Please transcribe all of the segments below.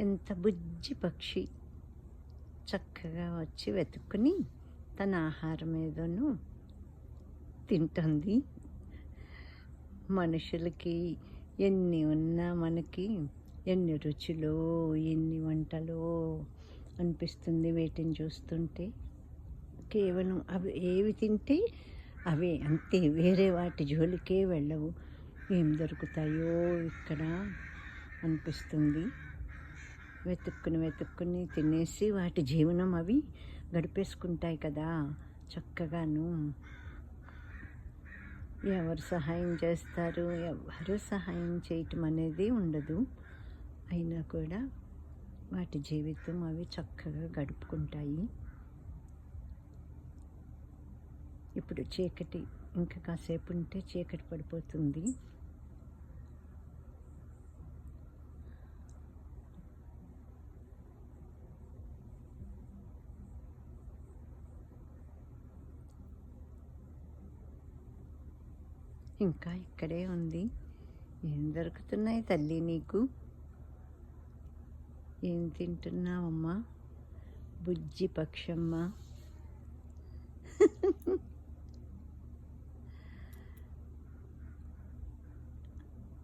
ఎంత బుజ్జి పక్షి. చక్కగా వచ్చి వెతుక్కుని తన ఆహారం ఏదోను తింటుంది. మనుషులకి ఎన్ని ఉన్నా మనకి ఎన్ని రుచులో ఎన్ని వంటలో అనిపిస్తుంది వీటిని చూస్తుంటే. కేవలం అవి ఏవి తింటే అవే అంతే వేరే వాటి జోలికే వెళ్ళవు. ఏం దొరుకుతాయో ఇక్కడ అనిపిస్తుంది. వెతుక్కుని వెతుక్కుని తినేసి వాటి జీవనం అవి గడిపేసుకుంటాయి కదా చక్కగాను. ఎవరు సహాయం చేస్తారు? ఎవరు సహాయం చేయటం అనేది ఉండదు. అయినా కూడా వాటి జీవితం అవి చక్కగా గడుపుకుంటాయి. ఇప్పుడు చీకటి ఇంకా కాసేపు ఉంటే చీకటి పడిపోతుంది. ఇంకా ఇక్కడే ఉంది. ఏం దొరుకుతున్నాయి తల్లి నీకు? ఏం తింటున్నావమ్మా? బుజ్జి పక్షమ్మ.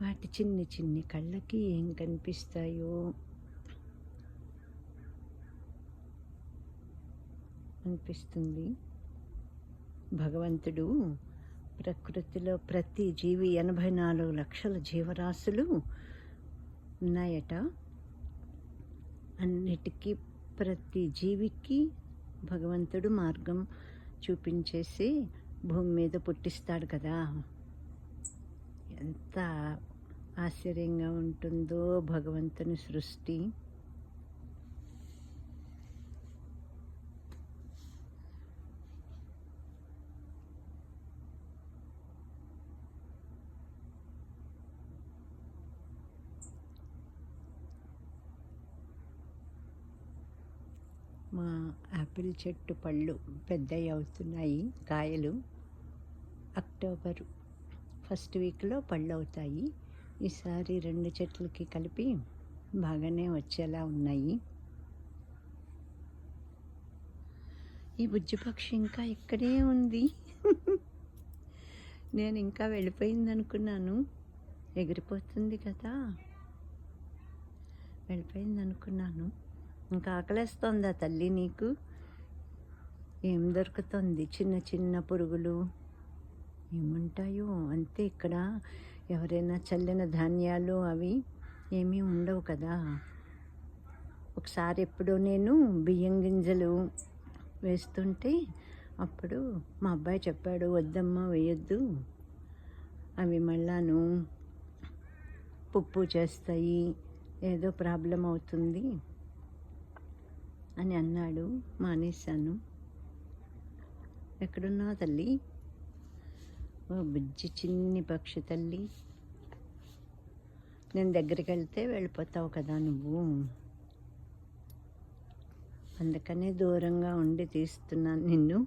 వాటి చిన్ని చిన్ని కళ్ళకి ఏం కనిపిస్తాయో? అనిపిస్తుంది. భగవంతుడు ప్రకృతిలో ప్రతి జీవి ఎనభై నాలుగు లక్షల జీవరాశులు ఉన్నాయట. అన్నిటికీ ప్రతి జీవికి భగవంతుడు మార్గం చూపించేసి భూమి మీద పుట్టిస్తాడు కదా. ఎంత ఆశ్చర్యంగా ఉంటుందో భగవంతుని సృష్టి. మా యాపిల్ చెట్టు పళ్ళు పెద్దవి అవుతున్నాయి కాయలు అక్టోబర్ ఫస్ట్ వీక్లో పళ్ళు అవుతాయి ఈసారి రెండు చెట్లకి కలిపి బాగానే వచ్చేలా ఉన్నాయి. ఈ బుజ్జిపక్షి ఇంకా ఇక్కడే ఉంది. నేను ఇంకా వెళ్ళిపోయింది అనుకున్నాను ఎగిరిపోతుంది కదా. వెళ్ళిపోయింది అనుకున్నాను ఇంకా ఆకలేస్తుందా తల్లి నీకు? ఏం దొరుకుతుంది చిన్న చిన్న పురుగులు? ఏముంటాయో అంతే ఇక్కడ. ఎవరైనా చల్లిన ధాన్యాలు అవి ఏమీ ఉండవు కదా. ఒకసారి ఎప్పుడో నేను బియ్యం గింజలు వేస్తుంటే అప్పుడు మా అబ్బాయి చెప్పాడు వద్దమ్మా వేయొద్దు. అవి మళ్ళాను పుప్పు చేస్తాయి ఏదో ప్రాబ్లం అవుతుంది. అని అన్నాడు మానేశాను. ఎక్కడున్నావు తల్లి? ఓ బుజ్జి చిన్ని పక్షి తల్లి. నేను దగ్గరికి వెళ్తే వెళ్ళిపోతావు కదా నువ్వు. అందుకనే దూరంగా ఉండి తీస్తున్నాను నిన్ను.